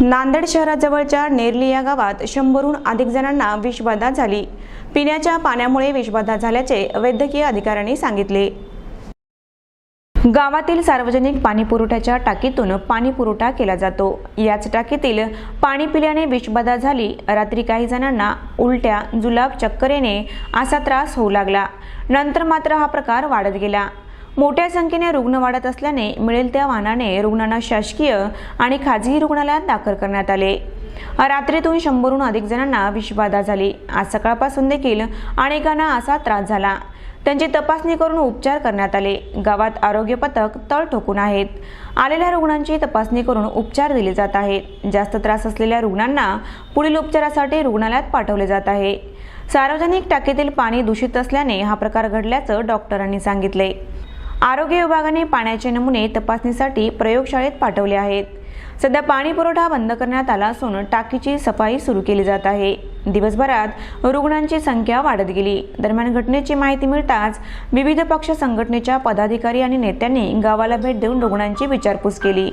नांदेड शहराजवळच्या नेरली या गावात शंभरहून अधिक जणांना विषबाधा झाली. पिण्याच्या पाण्यामुळे विषबाधा झाल्याचे वैद्यकीय अधिकाऱ्यांनी सांगितले. गावातील सार्वजनिक पाणी पुरवठ्याच्या टाकीतून पाणी पुरवठा केला जातो. याच टाकीतील पाणी पिल्याने विषबाधा झाली. रात्री काही जणांना उलट्या जुलाब चक्कर येणे असा त्रास होऊ लागला. नंतर मात्र हा प्रकार वाढत गेला. मोठ्या संख्येने रुग्ण वाढत असल्याने मिळेल त्या वाहनाने रुग्णांना शासकीय आणि खाजगी रुग्णालयात दाखल करण्यात आले. रात्रीतून शंभरहून अधिक जणांना विषबाधा झाली. आज सकाळपासून देखील अनेकांना असा त्रास झाला. त्यांची तपासणी करून उपचार करण्यात आले. गावात आरोग्य पथक तळ ठोकून आहेत. आलेल्या रुग्णांची तपासणी करून उपचार दिले जात आहेत. जास्त त्रास असलेल्या रुग्णांना पुढील उपचारासाठी रुग्णालयात पाठवले जात आहे. सार्वजनिक टाकीतील पाणी दूषित असल्याने हा प्रकार घडल्याचं डॉक्टरांनी सांगितले. आरोग्य विभागाने पाण्याचे नमुने तपासणीसाठी प्रयोगशाळेत पाठवले आहेत. सध्या पाणी पुरवठा बंद करण्यात आला असून टाकीची सफाई सुरू केली जात आहे. दिवसभरात रुग्णांची संख्या वाढत गेली. दरम्यान घटनेची माहिती मिळताच विविध पक्ष संघटनेच्या पदाधिकारी आणि नेत्यांनी गावाला भेट देऊन रुग्णांची विचारपूस केली.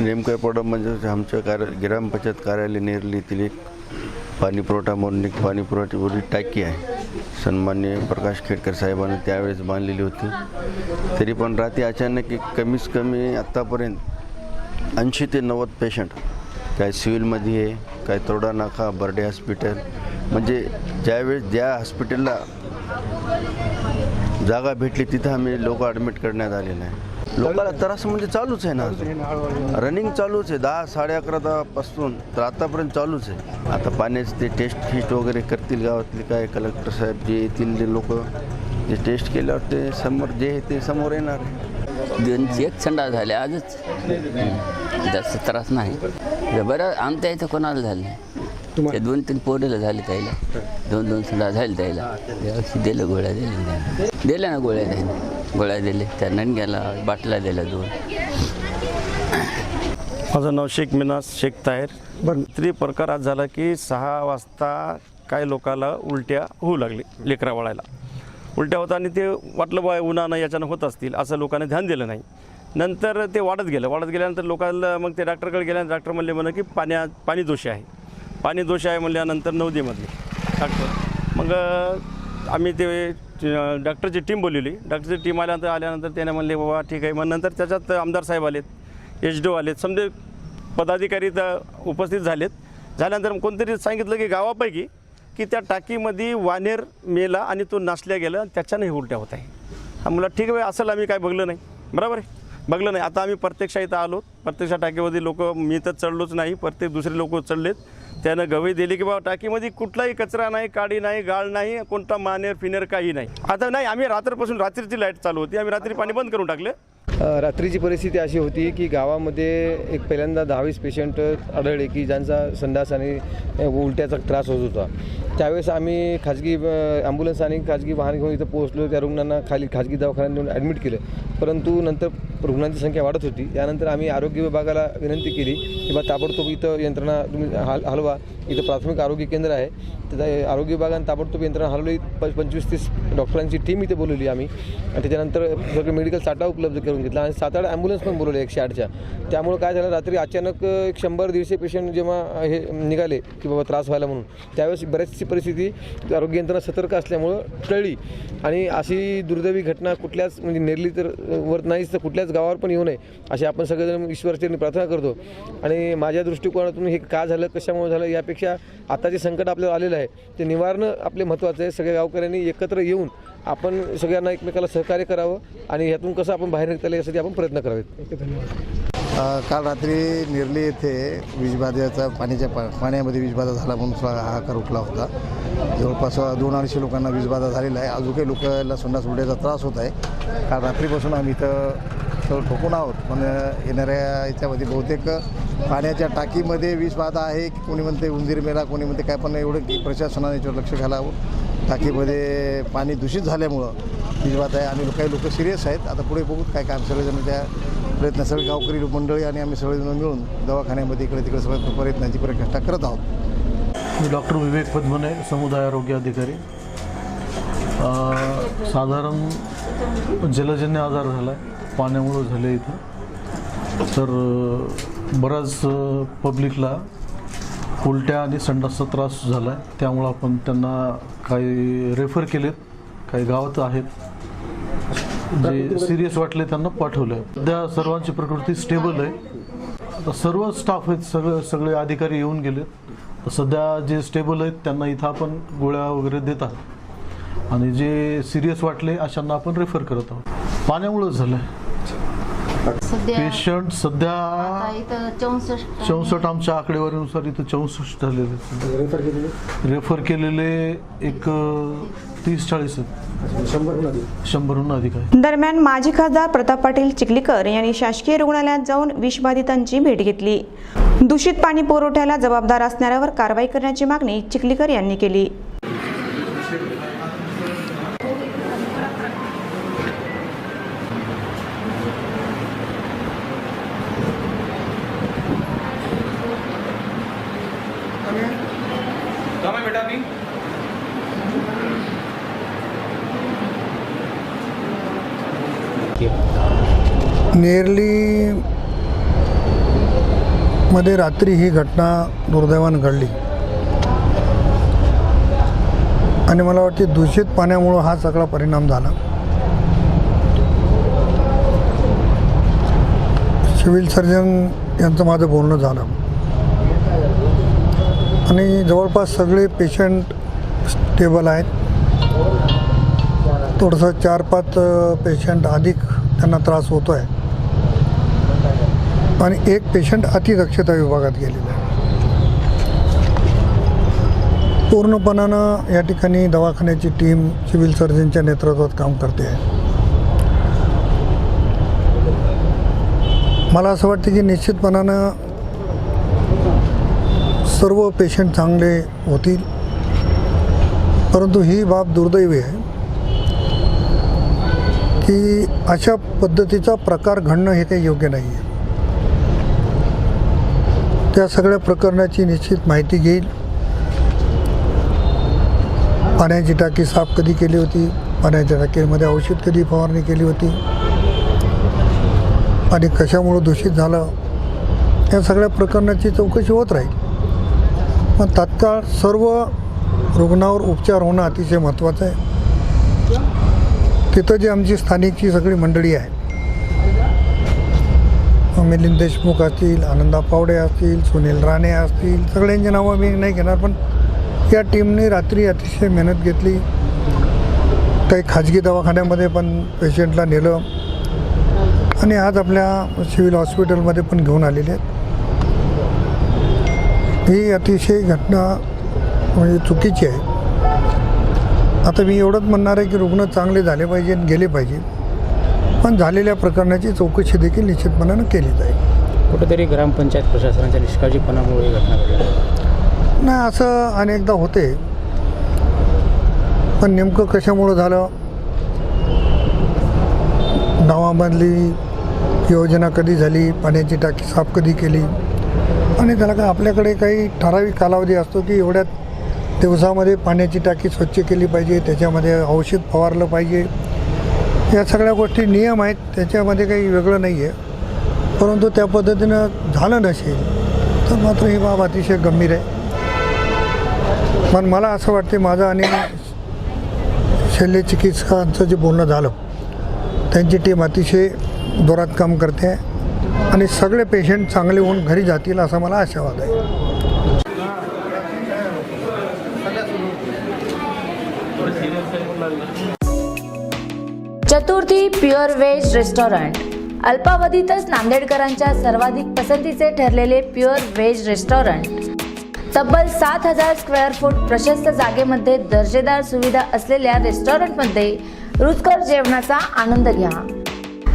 नेमकं प्रॉब्लेम म्हणजे आमचं कार्य ग्रामपंचायत कार्यालय नेरलीतील एक पाणीपुरवठा म्हणून एक टाकी आहे. सन्मान्य प्रकाश खेडकर साहेबांनी त्यावेळेस बांधलेली होती. तरी पण रात्री अचानक एक कमीत कमी आत्तापर्यंत ऐंशी ते नव्वद पेशंट काय सिव्हिलमध्ये आहे काय तोडा नाका बर्डे हॉस्पिटल म्हणजे ज्यावेळेस ज्या हॉस्पिटलला जागा भेटली तिथं आम्ही लोक ॲडमिट करण्यात आलेलं आहे. लोकांना त्रास म्हणजे चालूच आहे ना रनिंग चालूच आहे. दहा साडे अकरा पासून तर आतापर्यंत चालूच आहे. आता पाण्याचे ते टेस्ट फिस्ट वगैरे करतील गावातले काय? कलेक्टर साहेब जे येतील जे लोक जे टेस्ट केल्यावर ते समोर जे आहे ते समोर येणार दोन एक संडा झाले आजच. जास्त त्रास नाही. बरं आमच्या इथं कोणाला झाले? ते दोन तीन पोरीला झाले त्याला. दोन दोन संडा झाले त्याला. व्यवस्थित दिलं गोळ्या दिल्या त्याने. दिल्या ना गोळ्या त्याने. गोळ्या दिले त्या नणग्याला बाटल्या दिल्या दोन. माझं नाव शेख मिनास शेख ताहेर. तरी प्रकार आज झाला की सहा वाजता काही लोकाला उलट्या होऊ लागली लेकरा वळायला. उलट्या होता आणि ते वाटलं बा उन्हानं याच्यानं होत असतील असं लोकांनी ध्यान दिलं नाही. नंतर ते वाढत गेलं. वाढत गेल्यानंतर लोकांना मग ते डॉक्टरकडे गेल्यानंतर डॉक्टर म्हणले म्हणा की पाण्या पाणी दोष आहे. पाणी दोष आहे म्हणल्यानंतर नवदीमधले. डॉक्टर मग आम्ही ते डॉक्टरची टीम बोलवली. डॉक्टरची टीम आल्यानंतर आल्यानंतर त्याने म्हणले बाबा ठीक आहे. मग नंतर त्याच्यात आमदार साहेब आलेत एच डी आलेत. समजे पदाधिकारी तर उपस्थित झालेत. झाल्यानंतर कोणतरी सांगितलं की गावापैकी की त्या टाकीमध्ये वानेर मेला आणि तो नासल्या गेला आणि त्याच्यानं हे उलट्या होत आहे. मला ठीक आहे असं आम्ही काय बघलं नाही. बरोबर आहे? बघलं नाही. आता आम्ही प्रत्यक्ष इथं आलो. प्रत्यक्ष टाकीमध्ये लोक मी तर चढलोच नाही. प्रत्येक दुसरे लोक चढलेत. त्यानं गवई दिली की बाबा टाकीमध्ये कुठलाही कचरा नाही काडी नाही गाळ नाही कोणता मानेर फिनेर काही नाही. आता नाही आम्ही रात्रपासून रात्रीची लाइट चालू होती आम्ही रात्री पाणी बंद करून टाकले. रात्रीची परिस्थिती अशी होती की गावामध्ये एक पहिल्यांदा दहावीस पेशंट आढळले की ज्यांचा संडास आणि उलट्याचा त्रास होत होता. त्यावेळेस आम्ही खाजगी ॲम्ब्युलन्स आणि खाजगी वाहन घेऊन इथं पोहोचलो. त्या रुग्णांना खाली खाजगी दवाखान्यात नेऊन ॲडमिट केलं. परंतु नंतर रुग्णांची संख्या वाढत होती. त्यानंतर आम्ही आरोग्य विभागाला विनंती केली की बा ताबडतोब इथं यंत्रणा तुम्ही हाल हलवा. इथं प्राथमिक आरोग्य केंद्र आहे. तिथं आरोग्य विभागाने ताबडतोब यंत्रणा हलवली. प पंचवीस तीस डॉक्टरांची टीम इथे बोलवली आम्ही. आणि त्याच्यानंतर सगळं मेडिकल साठा उपलब्ध करून घेतला. आणि सात आठ ॲम्ब्युलन्स पण बोलवले एकशे आठच्या. त्यामुळे काय झालं रात्री अचानक एक शंभर दीडशे पेशंट जेव्हा हे निघाले की बाबा त्रास व्हायला म्हणून त्यावेळेस बऱ्याचशी परिस्थिती आरोग्य यंत्रणा सतर्क असल्यामुळं टळली. आणि अशी दुर्दैवी घटना कुठल्याच म्हणजे नेरली तर वर नाहीच तर कुठल्याच गावावर पण येऊ नये अशी आपण सगळेजण ईश्वरचरणी प्रार्थना करतो. आणि माझ्या दृष्टिकोनातून हे का झालं कशामुळे झालं यापेक्षा आता जे संकट आपल्याला आलेलं आहे ते निवारणं आपले महत्त्वाचं आहे. सगळ्या गावकऱ्यांनी एकत्र येऊन आपण सगळ्यांना एकमेकाला सहकार्य करावं आणि ह्यातून कसं आपण बाहेर निघता येईल यासाठी आपण प्रयत्न करावेत. अ, काल रात्री निर्ली येथे वीजबाधेचा पाण्याच्या पा पाण्यामध्ये वीजबाधा झाला म्हणून सुद्धा हाहाकार उठला होता. जवळपास दोन अडीचशे लोकांना वीजबाधा झालेला आहे. अजून काही लोकांना संडास त्रास होत आहे. काल रात्रीपासून आम्ही इथं सगळं ठोकून आहोत. पण येणाऱ्या याच्यामध्ये बहुतेक पाण्याच्या टाकीमध्ये वीजबाधा आहे की कोणी म्हणते उंदीर मेला कोणी म्हणते काय पण एवढं की प्रशासनाने याच्यावर लक्ष घालावं. टाकीमध्ये पाणी दूषित झाल्यामुळं वीजबाधा आहे. आणि काही लोक सिरियस आहेत. आता पुढे बघूत काय काम सगळेजण त्या प्रयत्न. सगळे गावकरी मंडळी आणि आम्ही सगळेजण मिळून दवाखान्यामध्ये इकडे तिकडे सगळ्या प्रयत्नांची प्रचेष्टा करत आहोत. मी डॉक्टर विवेक पद्मने समुदाय आरोग्य अधिकारी. साधारण जलजन्य आजार झाला आहे पाण्यामुळं झाले इथं. तर बऱ्याच पब्लिकला उलट्या आणि संडासचा त्रास झाला आहे त्यामुळं आपण त्यांना काही रेफर केलेत. काही गावात आहेत. जे सिरियस वाटले त्यांना पाठवलं आहे सध्या सर्वांची प्रकृती स्टेबल आहे. आता सर्व स्टाफ आहेत. सगळे सगळे अधिकारी येऊन गेलेत. सध्या जे स्टेबल आहेत त्यांना इथं आपण गोळ्या वगैरे देत आहोत. आणि जे सिरियस वाटले अशांना आपण रेफर करत आहोत. पाण्यामुळंच झालं आहे सध्या पेशंट सध्या आता इथं चौसष्ट आमच्या आकडेवारीनुसार इथं चौसष्ट झालेले. रेफर केलेले? एक तीस चाळीस आहेत. शंभरहून अधिक. शंभरहून अधिक आहे. दरम्यान माजी खासदार प्रताप पाटील चिखलीकर यांनी शासकीय रुग्णालयात जाऊन विषबाधितांची भेट घेतली. दूषित पाणी पुरवठ्याला जबाबदार असणाऱ्यावर कारवाई करण्याची मागणी चिखलीकर यांनी केली. नेरली मध्ये रात्री ही घटना दुर्दैवानं घडली. आणि मला वाटते दूषित पाण्यामुळं हा सगळा परिणाम झाला. सिव्हिल सर्जन यांचं माझं बोलणं झालं. आणि जवळपास सगळे पेशंट स्टेबल आहेत. थोडंसं चार पाच पेशंट अधिक त्यांना त्रास होतो आहे आणि एक पेशंट अतिदक्षता विभागात गेलेला आहे. पूर्णपणानं या ठिकाणी दवाखान्याची टीम सिव्हिल सर्जनच्या नेतृत्वात काम करते. आहे मला असं वाटतं की निश्चितपणानं सर्व पेशंट चांगले होतील. परंतु ही बाब दुर्दैवी आहे की अशा पद्धतीचा प्रकार घडणं हे काही योग्य नाही आहे त्या सगळ्या प्रकरणाची निश्चित माहिती घेईल. पाण्याची टाकी साफ कधी केली होती? पाण्याच्या टाकीमध्ये औषध कधी फवारणी केली होती? आणि कशामुळं दूषित झालं? या सगळ्या प्रकरणाची चौकशी होत राहील. मग तात्काळ सर्व रुग्णावर उपचार होणं अतिशय महत्त्वाचं आहे. तिथं जी आमची स्थानिकची सगळी मंडळी आहे. मिलिंद देशमुख असतील आनंदा पावडे असतील सुनील राणे असतील सगळ्यांची नावं मी नाही घेणार पण त्या टीमने रात्री अतिशय मेहनत घेतली. काही खाजगी दवाखान्यामध्ये पण पेशंटला नेलं. आणि आज आपल्या सिव्हिल हॉस्पिटलमध्ये पण घेऊन आलेले आहेत. ही अतिशय घटना म्हणजे चुकीची आहे. आता मी एवढंच म्हणणार आहे की रुग्ण चांगले झाले पाहिजे आणि गेले पाहिजे. पण झालेल्या प्रकरणाची चौकशी देखील निश्चितपणानं केली जाईल. कुठेतरी ग्रामपंचायत प्रशासनाच्या निष्काळजीपणामुळे ही घटना घडली. नाही असं अनेकदा होते. पण नेमकं कशामुळं झालं? गावामधली योजना कधी झाली? पाण्याची टाकी साफ कधी केली? आणि त्याला काय आपल्याकडे काही ठराविक कालावधी असतो की एवढ्यात दिवसामध्ये पाण्याची टाकी स्वच्छ केली पाहिजे त्याच्यामध्ये औषध फवारलं पाहिजे? या सगळ्या गोष्टी नियम आहेत त्याच्यामध्ये काही वेगळं नाही आहे परंतु त्या पद्धतीनं झालं नसेल तर मात्र ही बाब अतिशय गंभीर आहे. पण मला असं वाटते माझं आणि शल्यचिकित्सकांचं जे बोलणं झालं त्यांची टीम अतिशय जोरात काम करते आणि सगळे पेशंट चांगले होऊन घरी जातील असा मला आशावाद आहे. Chaturthi pure veg restaurant. अल्पावधीतच नांदेडकरांच्या सर्वाधिक पसंतीचे ठरलेले प्युअर व्हेज रेस्टॉरंट. तब्बल सात हजार स्क्वेअर फूट प्रशस्त जागेमध्ये दर्जेदार सुविधा असलेल्या रेस्टॉरंटमध्ये रुचकर जेवणाचा आनंद घ्या.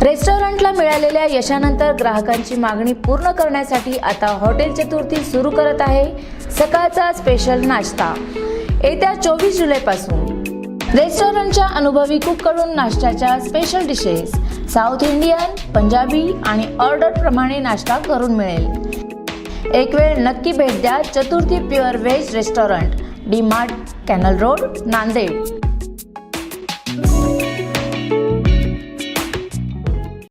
रेस्टॉरंटला मिळालेल्या यशानंतर ग्राहकांची मागणी पूर्ण करण्यासाठी आता हॉटेल चतुर्थी सुरू करत आहे सकाळचा स्पेशल नाश्ता. येत्या चोवीस जुलैपासून रेस्टॉरंटच्या अनुभवी कुककडून नाश्त्याच्या special dishes south Indian Punjabi आणि ऑर्डर प्रमाणे नाश्ता करून मिळेल. एक वेळ नक्की भेट द्या Chaturthi pure veg restaurant D Mart canal road Nanded.